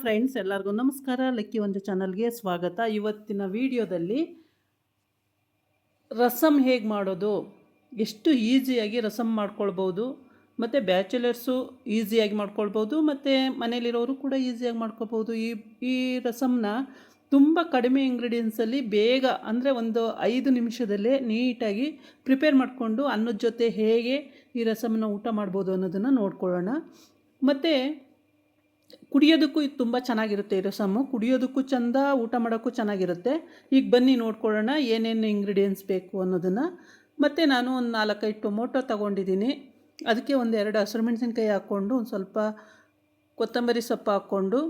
Friends ಎಲ್ಲರಿಗೂ ನಮಸ್ಕಾರ. Lucky ಒಂದು ಚಾನಲ್ಗೆ ಸ್ವಾಗತ. ಇವತ್ತಿನ ವಿಡಿಯೋದಲ್ಲಿ ರಸಮ್ ಹೇಗೆ ಮಾಡೋದು? ಎಷ್ಟು ಈಸಿಯಾಗಿ ರಸಮ್ ಮಾಡ್ಕೊಳ್ಬೋದು ಮತ್ತು ಬ್ಯಾಚುಲರ್ಸು ಈಸಿಯಾಗಿ ಮಾಡ್ಕೊಳ್ಬೋದು ಮತ್ತು ಮನೇಲಿರೋರು ಕೂಡ ಈಸಿಯಾಗಿ ಮಾಡ್ಕೊಳ್ಬೋದು ಈ ಈ ರಸಮ್ನ ತುಂಬ ಕಡಿಮೆ ಇಂಗ್ರೀಡಿಯೆಂಟ್ಸಲ್ಲಿ ಬೇಗ, ಅಂದರೆ ಒಂದು ಐದು ನಿಮಿಷದಲ್ಲೇ ನೀಟಾಗಿ ಪ್ರಿಪೇರ್ ಮಾಡಿಕೊಂಡು ಅನ್ನದ ಜೊತೆ ಹೇಗೆ ಈ ರಸಮನ್ನ ಊಟ ಮಾಡ್ಬೋದು ಅನ್ನೋದನ್ನು ನೋಡ್ಕೊಳ್ಳೋಣ. ಮತ್ತು ಕುಡಿಯೋದಕ್ಕೂ ಇದು ತುಂಬ ಚೆನ್ನಾಗಿರುತ್ತೆ ಈ ರಸಮ್ಮು ಕುಡಿಯೋದಕ್ಕೂ ಚೆಂದ, ಊಟ ಮಾಡೋಕ್ಕೂ ಚೆನ್ನಾಗಿರುತ್ತೆ. ಈಗ ಬನ್ನಿ ನೋಡ್ಕೊಳ್ಳೋಣ ಏನೇನು ಇಂಗ್ರೀಡಿಯೆಂಟ್ಸ್ ಬೇಕು ಅನ್ನೋದನ್ನು. ಮತ್ತು ನಾನು ಒಂದು ನಾಲ್ಕೈದು ಟೊಮೊಟೊ ತೊಗೊಂಡಿದ್ದೀನಿ. ಅದಕ್ಕೆ ಒಂದು ಎರಡು ಹಸಿರು ಮೆಣಸಿನ್ಕಾಯಿ ಹಾಕ್ಕೊಂಡು, ಒಂದು ಸ್ವಲ್ಪ ಕೊತ್ತಂಬರಿ ಸೊಪ್ಪು ಹಾಕ್ಕೊಂಡು,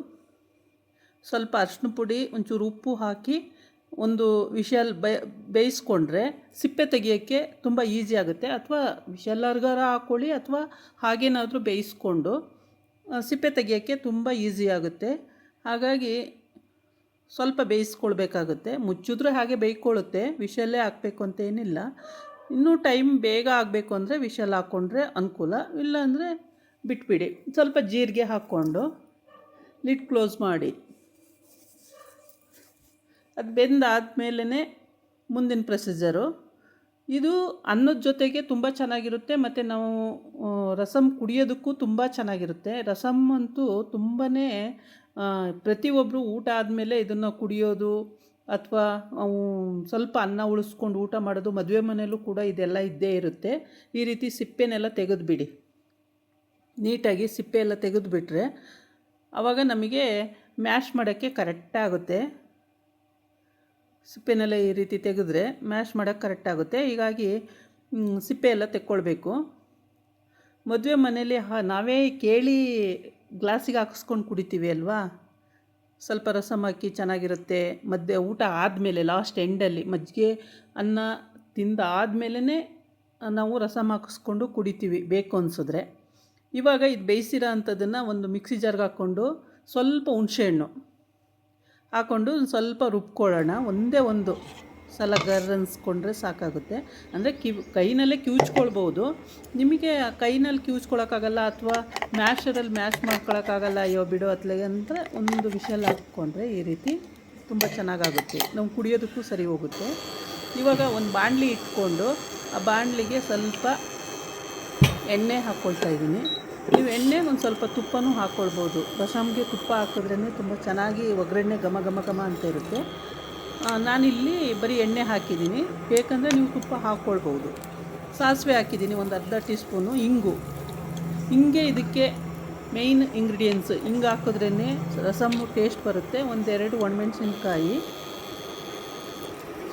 ಸ್ವಲ್ಪ ಅರಿಶಿನ ಪುಡಿ, ಒಂಚೂರು ಉಪ್ಪು ಹಾಕಿ ಒಂದು ವಿಷಲ್ ಬೇ, ಬೇಯಿಸ್ಕೊಂಡ್ರೆ ಸಿಪ್ಪೆ ತೆಗಿಯೋಕ್ಕೆ ತುಂಬ ಈಸಿ ಆಗುತ್ತೆ. ಅಥವಾ ವಿಷಲ್ಲರ್ಗಾರ ಹಾಕ್ಕೊಳ್ಳಿ ಅಥವಾ ಹಾಗೇನಾದರೂ ಬೇಯಿಸ್ಕೊಂಡು ಸಿಪ್ಪೆ ತೆಗಿಯೋಕ್ಕೆ ತುಂಬ ಈಸಿ ಆಗುತ್ತೆ. ಹಾಗಾಗಿ ಸ್ವಲ್ಪ ಬೇಯಿಸ್ಕೊಳ್ಬೇಕಾಗುತ್ತೆ. ಮುಚ್ಚಿದ್ರೂ ಹಾಗೆ ಬೇಯ್ಕೊಳ್ಳುತ್ತೆ ವಿಷಲ್ಲೇ ಹಾಕಬೇಕು ಅಂತ ಏನಿಲ್ಲ. ಇನ್ನೂ ಟೈಮ್ ಬೇಗ ಆಗಬೇಕು ಅಂದರೆ ವಿಷಲ್ ಹಾಕ್ಕೊಂಡ್ರೆ ಅನುಕೂಲ. ಇಲ್ಲಾಂದರೆ ಬಿಟ್ಬಿಡಿ. ಸ್ವಲ್ಪ ಜೀರಿಗೆ ಹಾಕ್ಕೊಂಡು ಲಿಡ್ ಕ್ಲೋಸ್ ಮಾಡಿ. ಅದು ಬೆಂದಾದಮೇಲೆ ಮುಂದಿನ ಪ್ರೊಸೀಜರು ಇದು ಅನ್ನದ ಜೊತೆಗೆ ತುಂಬ ಚೆನ್ನಾಗಿರುತ್ತೆ, ಮತ್ತು ನಾವು ರಸಂ ಕುಡಿಯೋದಕ್ಕೂ ತುಂಬ ಚೆನ್ನಾಗಿರುತ್ತೆ. ರಸಮ್ ಅಂತೂ ತುಂಬಾ ಪ್ರತಿಯೊಬ್ಬರು ಊಟ ಆದಮೇಲೆ ಇದನ್ನು ಕುಡಿಯೋದು, ಅಥವಾ ಸ್ವಲ್ಪ ಅನ್ನ ಉಳಿಸ್ಕೊಂಡು ಊಟ ಮಾಡೋದು, ಮದುವೆ ಮನೆಯಲ್ಲೂ ಕೂಡ ಇದೆಲ್ಲ ಇದ್ದೇ ಇರುತ್ತೆ. ಈ ರೀತಿ ಸಿಪ್ಪೆನೆಲ್ಲ ತೆಗೆದುಬಿಡಿ. ನೀಟಾಗಿ ಸಿಪ್ಪೆ ಎಲ್ಲ ತೆಗೆದುಬಿಟ್ರೆ ಆವಾಗ ನಮಗೆ ಮ್ಯಾಶ್ ಮಾಡೋಕ್ಕೆ ಕರೆಕ್ಟಾಗುತ್ತೆ. ಸಿಪ್ಪೆನೆಲ್ಲ ಈ ರೀತಿ ತೆಗೆದ್ರೆ ಮ್ಯಾಶ್ ಮಾಡೋಕ್ಕೆ ಕರೆಕ್ಟ್ ಆಗುತ್ತೆ. ಹೀಗಾಗಿ ಸಿಪ್ಪೆ ಎಲ್ಲ ತೆಕ್ಕೊಳ್ಬೇಕು. ಮದುವೆ ಮನೇಲಿ ನಾವೇ ಕೇಳಿ ಗ್ಲಾಸಿಗೆ ಹಾಕಿಸ್ಕೊಂಡು ಕುಡಿತೀವಿ ಅಲ್ವಾ? ಸ್ವಲ್ಪ ರಸಮ್ ಹಾಕಿ ಚೆನ್ನಾಗಿರುತ್ತೆ. ಮಧ್ಯೆ ಊಟ ಆದಮೇಲೆ ಲಾಸ್ಟ್ ಎಂಡಲ್ಲಿ ಮಜ್ಜಿಗೆ, ಅನ್ನ ತಿಂದ ಆದಮೇಲೆ ನಾವು ರಸಮ್ ಹಾಕಿಸ್ಕೊಂಡು ಕುಡಿತೀವಿ, ಬೇಕು ಅನಿಸಿದ್ರೆ. ಇವಾಗ ಇದು ಬೇಯಿಸಿರೋ ಅಂಥದ್ದನ್ನು ಒಂದು ಮಿಕ್ಸಿ ಜಾರ್ಗೆ ಹಾಕ್ಕೊಂಡು ಸ್ವಲ್ಪ ಹುಣಸೆಹಣ್ಣು ಹಾಕ್ಕೊಂಡು ಸ್ವಲ್ಪ ರುಬ್ಕೊಳ್ಳೋಣ. ಒಂದೇ ಒಂದು ಸಲ ಗರ್ ಅನ್ಸ್ಕೊಂಡ್ರೆ ಸಾಕಾಗುತ್ತೆ. ಅಂದರೆ ಕಿವ್ ಕೈನಲ್ಲೇ ಕಿವುಚ್ಕೊಳ್ಬೋದು ನಿಮಗೆ ಕೈನಲ್ಲಿ ಕಿವುಚ್ಕೊಳಕ್ಕಾಗಲ್ಲ ಅಥವಾ ಮ್ಯಾಶರಲ್ಲಿ ಮ್ಯಾಶ್ ಮಾಡ್ಕೊಳಕ್ಕಾಗಲ್ಲ ಅಯ್ಯೋ ಬಿಡು ಅತ್ಲಾಗೆ ಅಂದರೆ ಒಂದು ವಿಷಲ್ ಹಾಕ್ಕೊಂಡ್ರೆ ಈ ರೀತಿ ತುಂಬ ಚೆನ್ನಾಗಾಗುತ್ತೆ. ನಾವು ಕುಡಿಯೋದಕ್ಕೂ ಸರಿ ಹೋಗುತ್ತೆ. ಇವಾಗ ಒಂದು ಬಾಣಲಿ ಇಟ್ಕೊಂಡು ಆ ಬಾಣಲಿಗೆ ಸ್ವಲ್ಪ ಎಣ್ಣೆ ಹಾಕ್ಕೊಳ್ತಾ ಇದ್ದೀನಿ. ನೀವು ಎಣ್ಣೆ ಒಂದು ಸ್ವಲ್ಪ ತುಪ್ಪನೂ ಹಾಕ್ಕೊಳ್ಬೋದು ರಸಮ್ಗೆ ತುಪ್ಪ ಹಾಕಿದ್ರೇ ತುಂಬ ಚೆನ್ನಾಗಿ ಒಗ್ಗರಣೆ ಘಮ ಘಮ ಘಮ ಅಂತ ಇರುತ್ತೆ. ನಾನಿಲ್ಲಿ ಬರೀ ಎಣ್ಣೆ ಹಾಕಿದ್ದೀನಿ. ಬೇಕಂದರೆ ನೀವು ತುಪ್ಪ ಹಾಕ್ಕೊಳ್ಬೋದು ಸಾಸಿವೆ ಹಾಕಿದ್ದೀನಿ, ಒಂದು ಅರ್ಧ ಟೀ ಸ್ಪೂನು ಇಂಗು ಹಿಂಗೆ ಇದಕ್ಕೆ ಮೇಯ್ನ್ ಇಂಗ್ರೀಡಿಯೆಂಟ್ಸ್ ಹಿಂಗೆ ಹಾಕಿದ್ರೇ ರಸಮ್ಮು ಟೇಸ್ಟ್ ಬರುತ್ತೆ. ಒಂದೆರಡು ಒಣಮೆಣ್ಸಿನ್ಕಾಯಿ.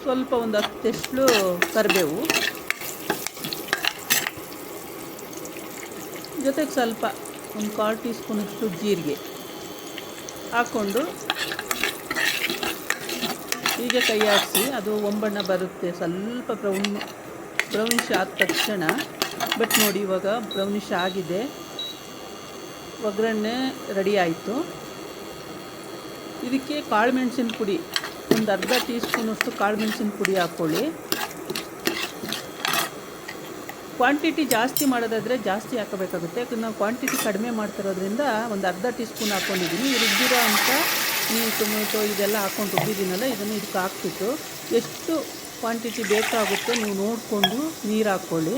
ಸ್ವಲ್ಪ ಒಂದು ಹತ್ತೆಷ್ಟು ಕರಿಬೇವು. ಜೊತೆಗೆ ಸ್ವಲ್ಪ ಒಂದು ಕಾಲು ಟೀ ಸ್ಪೂನಷ್ಟು ಜೀರಿಗೆ ಹಾಕ್ಕೊಂಡು ಹೀಗೆ ಕೈ ಹಾಕಿಸಿ, ಅದು ಒಂಬಣ್ಣ ಬರುತ್ತೆ, ಸ್ವಲ್ಪ ಬ್ರೌನ್, ಬ್ರೌನಿಶ್ ಆದ ತಕ್ಷಣ ಬಟ್ ನೋಡಿ ಇವಾಗ ಬ್ರೌನಿಶ್ ಆಗಿದೆ. ಒಗ್ಗರಣೆ ರೆಡಿ ಆಯಿತು. ಇದಕ್ಕೆ ಕಾಳು ಮೆಣಸಿನ ಪುಡಿ, ಒಂದು ಅರ್ಧ ಟೀ ಸ್ಪೂನಷ್ಟು ಕಾಳು ಮೆಣಸಿನ ಪುಡಿ ಹಾಕ್ಕೊಳ್ಳಿ ಕ್ವಾಂಟಿಟಿ ಜಾಸ್ತಿ ಮಾಡೋದಾದರೆ ಜಾಸ್ತಿ ಹಾಕಬೇಕಾಗುತ್ತೆ. ಯಾಕಂದ್ರೆ ನಾವು ಕ್ವಾಂಟಿಟಿ ಕಡಿಮೆ ಮಾಡ್ತಿರೋದ್ರಿಂದ ಒಂದು ಅರ್ಧ ಟೀ ಸ್ಪೂನ್ ಹಾಕ್ಕೊಂಡಿದ್ದೀನಿ ರುಬ್ಬಿರೋ ಅಂತ ಈ ಟೊಮೆಟೊ ಇದೆಲ್ಲ ಹಾಕ್ಕೊಂಡು ರುಬ್ಬಿದ್ದೀನಲ್ಲ ಇದನ್ನು ಇದಕ್ಕೆ ಹಾಕ್ಬಿಟ್ಟು ಎಷ್ಟು ಕ್ವಾಂಟಿಟಿ ಬೇಕಾಗುತ್ತೆ ನೀವು ನೋಡಿಕೊಂಡು ನೀರು ಹಾಕ್ಕೊಳ್ಳಿ.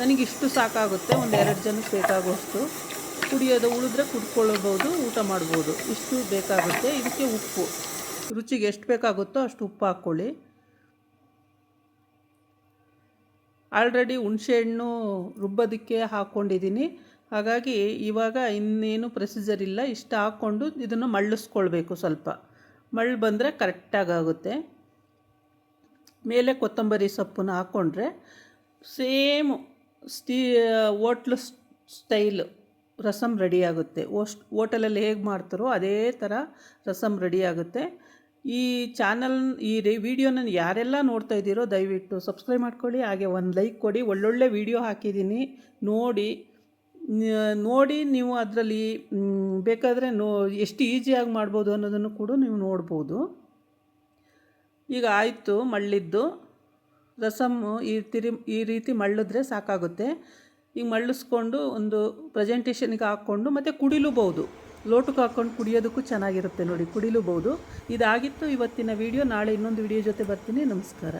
ನನಗಿಷ್ಟು ಸಾಕಾಗುತ್ತೆ, ಒಂದು ಎರಡು ಜನಕ್ಕೆ ಬೇಕಾಗುವಷ್ಟು. ಕುಡಿಯೋದು ಉಳಿದ್ರೆ ಕುಡ್ಕೊಳ್ಳಬಹುದು, ಊಟ ಮಾಡ್ಬೋದು. ಇಷ್ಟು ಬೇಕಾಗುತ್ತೆ. ಇದಕ್ಕೆ ಉಪ್ಪು. ರುಚಿಗೆ ಎಷ್ಟು ಬೇಕಾಗುತ್ತೋ ಅಷ್ಟು ಉಪ್ಪು ಹಾಕ್ಕೊಳ್ಳಿ. ಆಲ್ರೆಡಿ ಹುಣಸೆಹಣ್ಣು ರುಬ್ಬೋದಕ್ಕೆ ಹಾಕ್ಕೊಂಡಿದ್ದೀನಿ. ಹಾಗಾಗಿ ಇವಾಗ ಇನ್ನೇನು ಪ್ರೊಸೀಜರ್ ಇಲ್ಲ. ಇಷ್ಟು ಹಾಕ್ಕೊಂಡು ಇದನ್ನು ಮಳ್ಳಿಸ್ಕೊಳ್ಬೇಕು ಸ್ವಲ್ಪ. ಮಳ್ಳು ಬಂದರೆ ಕರೆಕ್ಟಾಗುತ್ತೆ ಮೇಲೆ ಕೊತ್ತಂಬರಿ ಸೊಪ್ಪನ್ನ ಹಾಕ್ಕೊಂಡ್ರೆ ಸೇಮ್ ಸ್ಟೀ ಓಟ್ಲು ಸ್ಟೈಲ್ ರಸಮ್ ರೆಡಿಯಾಗುತ್ತೆ ಓಸ್ಟ್ ಹೋಟೆಲಲ್ಲಿ ಹೇಗೆ ಮಾಡ್ತಾರೋ ಅದೇ ಥರ ರಸಮ್ ರೆಡಿ ಆಗುತ್ತೆ. ಈ ಚಾನಲ್, ಈ ರೀ, ವಿಡಿಯೋನ ಯಾರೆಲ್ಲ ನೋಡ್ತಾ ಇದ್ದೀರೋ ದಯವಿಟ್ಟು ಸಬ್ಸ್ಕ್ರೈಬ್ ಮಾಡ್ಕೊಳ್ಳಿ, ಹಾಗೆ ಒಂದು ಲೈಕ್ ಕೊಡಿ, ಒಳ್ಳೊಳ್ಳೆ ವಿಡಿಯೋ ಹಾಕಿದ್ದೀನಿ. ನೋಡಿ ನೋಡಿ ನೀವು ಅದರಲ್ಲಿ ಬೇಕಾದರೆ ನೋ, ಎಷ್ಟು ಈಸಿಯಾಗಿ ಮಾಡ್ಬೋದು ಅನ್ನೋದನ್ನು ಕೂಡ ನೀವು ನೋಡ್ಬೋದು. ಈಗ ಆಯಿತು, ಮಳ್ಳಿದ್ದು. ರಸಮ್ಮು ಈ ತಿರಿ, ಈ ರೀತಿ ಮಳ್ಳಿದ್ರೆ ಸಾಕಾಗುತ್ತೆ. ಈಗ ಮಳ್ಳಿಸ್ಕೊಂಡು ಒಂದು ಪ್ರೆಸೆಂಟೇಷನಿಗೆ ಹಾಕ್ಕೊಂಡು ಮತ್ತು ಕುಡಿಲೂಬಹುದು. ಲೋಟಕ್ಕೆ ಹಾಕ್ಕೊಂಡು ಕುಡಿಯೋದಕ್ಕೂ ಚೆನ್ನಾಗಿರುತ್ತೆ ನೋಡಿ, ಕುಡಿಲೂಬಹುದು. ಇದಾಗಿತ್ತು ಇವತ್ತಿನ ವಿಡಿಯೋ ನಾಳೆ ಇನ್ನೊಂದು ವಿಡಿಯೋ ಜೊತೆ ಬರ್ತೀನಿ. ನಮಸ್ಕಾರ.